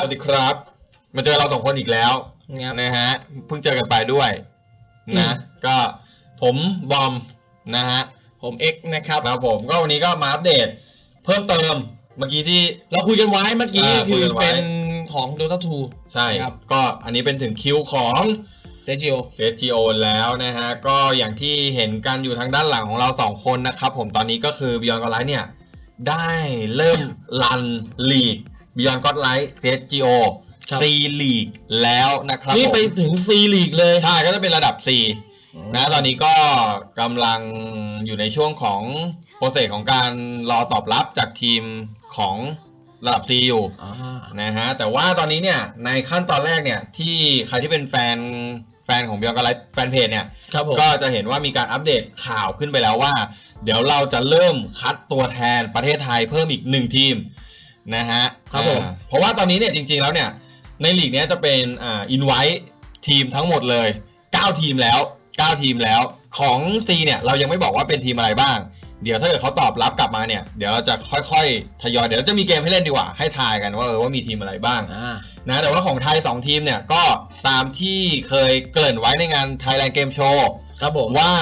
สวัสดีครับ มาเจอเราสองคนอีกแล้วครับ นะฮะ เพิ่งเจอกันไปด้วย นะ อืม ก็ผมบอมนะฮะผมเอ็กนะครับครับผมก็วันนี้ก็มาอัปเดต เพิ่มเติมเมื่อกี้ที่ เราคุยกันไว้เมื่อกี้อ่าคุคืยอกันไว้ เป็นของ Dota ใช่ ครับ ก็อันนี้เป็นถึงคิวของ2 s e g i o เฟสจีโอแล้วนะฮะ ก็อย่างที่เห็นกันอยู่ทางด้านหลังของเราสองคนนะครับ ผมตอนนี้ก็คือ Beyond God Light เนี่ย ได้เริ่ม รันลีก Beyond God Light CSGO ครับ C League แล้วนะครับนี่ผมไปถึง C League เลย ใช่ก็จะเป็นระดับ C นะตอนนี้ก็กำลังอยู่ในช่วงของโปรเซสของการรอตอบรับจากทีมของระดับ C อยู่ อ่า นะฮะแต่ว่าตอนนี้เนี่ยในขั้นตอนแรกเนี่ยที่ใครที่เป็นแฟนแฟนของ Beyond God Light แฟนเพจเนี่ยครับผม ก็จะเห็นว่ามีการอัปเดตข่าวขึ้นไปแล้วว่า เดี๋ยวเราจะเริ่มคัดตัวแทนประเทศไทยเพิ่มอีกหนึ่งทีม นะฮะครับผมอ่าเพราะว่าตอนนี้เนี่ยจริงๆแล้วเนี่ยในลีกเนี้ยจะเป็นอ่าอินไวท์ทีมทั้งหมดเลย 9 ทีมแล้ว 9 ทีมแล้วของ C เนี่ยเรายังไม่บอกว่าเป็นทีมอะไรบ้าง เดี๋ยวถ้าเกิดเขาตอบรับกลับมาเนี่ยเดี๋ยวเราจะค่อยๆทยอยเดี๋ยวจะมีเกมให้เล่นดีกว่าให้ทายกันว่าเออว่ามีทีมอะไรบ้างอ่านะแต่ว่าของไทย 2 ทีมเนี่ยก็ตามที่เคยเกริ่นไว้ในงาน Thailand Game Show ครับผมว่า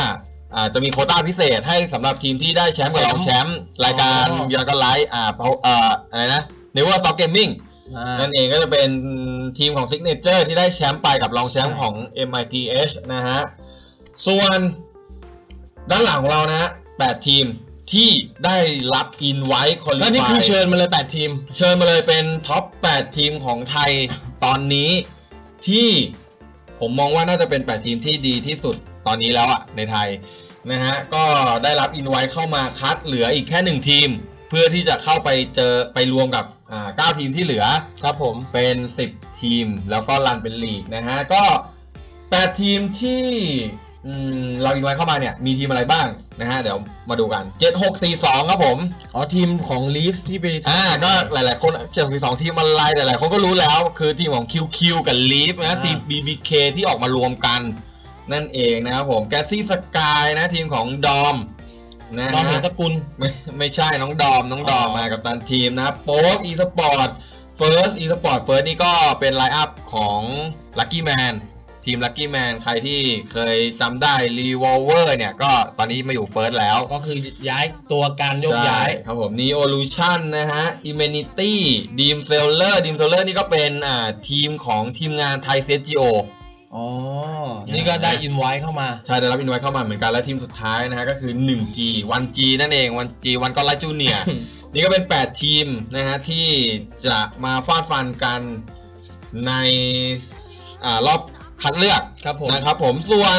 อ่าจะมีโควต้าพิเศษให้สำหรับทีมที่ได้แชมป์กับรองแชมป์รายการอ๋อยอนกันไลท์อ่าเพราะอ่าอะไรนะเนเวอร์ซอฟเกมมิ่งอ่า นั่นเองก็จะเป็นทีมของ Signature ที่ได้แชมป์ไปกับรองแชมป์ใช่ ของ MITH นะฮะ ส่วนด้านหลังของเรานะฮะ8ทีมที่ได้รับอินไว้คอลิแล้วนี่คือเชิญมาเลย 8 ทีม เชิญมาเลยเป็นท็อป 8 ทีมของไทยตอนนี้ที่ผมมองว่าน่าจะเป็น 8 ทีมที่ดีที่สุดตอนนี้แล้วอะในไทย นะฮะก็ได้รับอินไว้เข้ามาคัดเหลืออีกแค่ 1 ทีม เพื่อที่จะเข้าไปเจอไปรวมกับอ่า9ทีมที่เหลือครับผมเป็น 10 ทีม แล้วก็รันเป็นลีกนะฮะก็ 8 ทีมที่อืมเราอินไว้เข้ามาเนี่ยมีทีมอะไรบ้างนะฮะเดี๋ยวมาดูกัน 7642 ครับผม อ๋อทีมของ Leaf ที่ไป อ่าก็หลาย ๆ คน7642ทีมอะไรหลาย ๆ คนก็รู้แล้ว คือทีมของ QQ กับ Leaf นะ CBBK ที่ออกมารวมกัน นั่นเองนะครับผมแกซี่สกายนะทีมของดอมนะตอนเห็ฮะนตระกุลไม่ไม่ใช่น้องดอมน้องดอมอ๋อมากับตันทีมนะโป๊กอีสปอร์ตเฟิร์สอีสปอร์ตเฟิร์สนี่ก็เป็นไลน์อัพของลั c กี้แมนทีมลั c กี้แมนใครที่เคยจำได้รีวอลเวอร์เนี่ย ก็ตอนนี้มาอยู่เฟิร์สแล้ว ก็คือย้ายตัวการโยกย้ายใช่ครับผม Neolution นะฮะ Immunity Deem Seller Deem Seller นี่ก็เป็นอ่าทีมของทีมงานไทยเซจิโอ อ๋อ นี่ก็ได้อินไว้เข้ามา ใช่ได้รับอินไว้เข้ามาเหมือนกันและทีมสุดท้ายนะฮะก็คือ 1G 1G นั่นเอง 1G วันก็ไลจูเนียนี่ก็เป็น 8 ทีมนะฮะที่จะมาฟาดฟันกันในอารอบคัดเลือกครับผมนะครับผมส่วน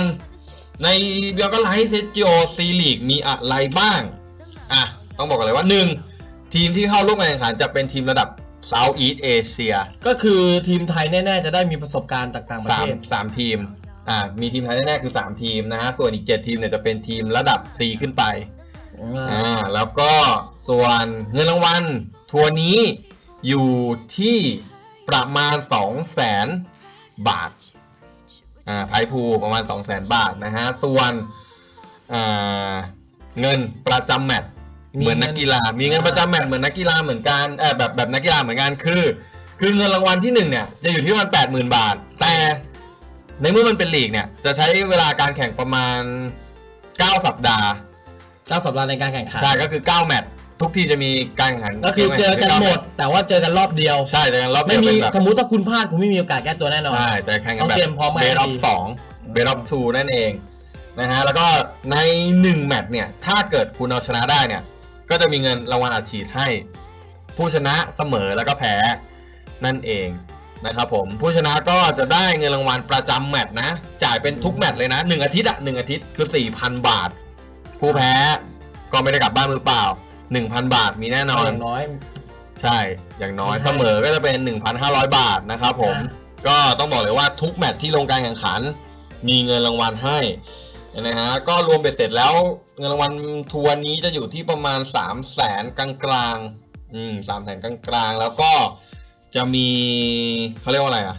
ในเบียร์ก็ไลท์เซจิโอซีลีกมีอะไรบ้าง อะ ต้องบอกกันเลยว่า 1 ทีมที่เข้าร่วมการแข่งขันจะเป็นทีมระดับ Southeast Asia ก็คือทีมไทยแน่ๆจะได้มีประสบการณ์จากต่างประสาเทมศ สามทีมอ่ามีทีมไทยแน่ๆคือ 3 ทีมนะฮะส่วนอีก 7 ทีมเนี่ยจะเป็นทีมระดับ C ขึ้นไปอ่าแล้วก็ส่วนเงินรางวัลทัวร์นี้อยู่ที่ประมาณ 2 0 0แสนบาทอ่าไพพูประมาณ 2 0 0แสนบาทนะฮะส่วนอ่าเงินประจำแมตช์มี เหมือนนักกีฬา มีเงินประจำแมตช์เหมือนนักกีฬาเหมือนกันเออแบบแบบนักกีฬาเหมือนกันคือ คือเงินรางวัลที่หนึ่งเนี่ยจะอยู่ที่ประมาณแปดหมื่นบาท แต่ในเมื่อมันเป็นลีกเนี่ยจะใช้เวลาการแข่งประมาณ9สัปดาห์เก้าสัปดาห์ในการแข่งขันใช่ก็คือ9แมตช์ทุกทีมจะมีการแข่งขันก็คือเจอกันหมด แต่ว่าเจอกันรอบเดียวใช่เจอกันรอบเดีไม่ยวมีเป็นแบบสมมติถ้าคุณพลาดคุณไม่มีโอกาสแก้ตัวแน่นอนใช่จะแข่งกันต้องแบบเตรียมพร้อมมาเบให้สออฟดีสองเบสออฟทูนั่นเองนะฮะแล้วก็ใน 1 แมตช์เนี่ย ถ้าเกิดคุณเอาชนะได้เนี่ย ก็จะมีเงินรางวัลอัดฉีดให้ ผู้ชนะเสมอแล้วก็แพ้นั่นเองนะครับผมผู้ชนะก็จะได้เงินรางวัลประจำแมตช์นะ จ่ายเป็นทุกแมตช์เลยนะหนึ่งอาทิตย์อะหนึ่งอาทิตย์คือ 4,000 บาท ผู้แพ้ก็ไม่ได้กลับบ้านมือเปล่า 1,000 บาทมีแน่นอนอย่างน้อย ใช่อย่างน้อยให้เสมอก็จะเป็น 1,500 บาทนะครับผมอ่าก็ต้องบอกเลยว่าทุกแมตช์ที่ลงการแข่งขัน มีเงินรางวัลให้นะฮะก็รวมเบ็ดเสร็จแล้ว เงินรางวัลทัวร์นี้จะอยู่ที่ประมาณ3 0 0แสนกลางกลางๆอืมสามแสนกลางกลางๆ แล้วก็จะมีเขาเรียกว่าอะไรอะ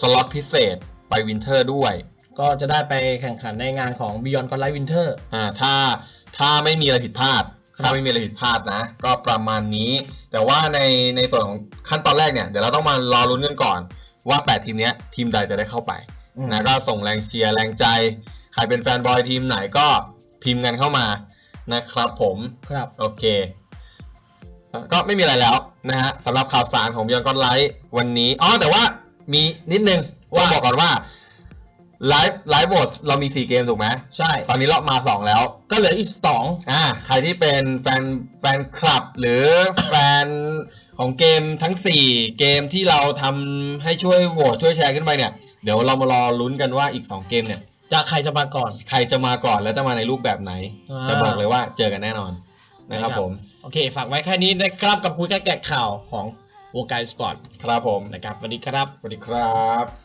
สล็อตพิเศษไปวินเทอร์ด้วย ก็จะได้ไปแข่งขันในงานของ Beyond God Light Winter อ่าถ้าถ้าไม่มีอะไรผิดพลาดครับถ้าไม่มีอะไรผิดพลาดนะ ก็ประมาณนี้ แต่ว่าในในส่วนของขั้นตอนแรกเนี่ย เดี๋ยวเราต้องมารอลุ้นกันก่อน ว่า 8 ทีมเนี้ย ทีมใดจะได้เข้าไปอืมนะก็ส่งแรงเชียร์แรงใจ ใครเป็นแฟนบอยทีมไหนก็ พิมพ์กันเข้ามานะครับผมครับโอเค ก็ไม่มีอะไรแล้วนะฮะสำหรับข่าวสารของ Beyond God Light วันนี้อ๋อแต่ว่ามีนิดนึงว่าบอกก่อนว่าไลฟ์ไลฟ์โหวตเรามี 4 เกมถูกไหมใช่ ตอนนี้เรามา 2 แล้ว ก็เหลืออีกสองอ่า ใครที่เป็นแฟนแฟนคลับ หรือแฟนของเกมทั้ง 4 เกมที่เราทำให้ช่วยโหวตช่วยแชร์ขึ้นไปเนี่ย เดี๋ยวเรามารอลุ้นกันว่าอีก 2 เกมเนี่ย จะใครจะมาก่อน ใครจะมาก่อนและจะมาในรูปแบบไหนอ่า แต่บอกเลยว่าเจอกันแน่นอนนะครับผมโอเค ฝากไว้แค่นี้นะครับกับคุยแค่แกะข่าวของวงการสปอร์ตครับผมนะครับสวัสดีครับ สวัสดีครับ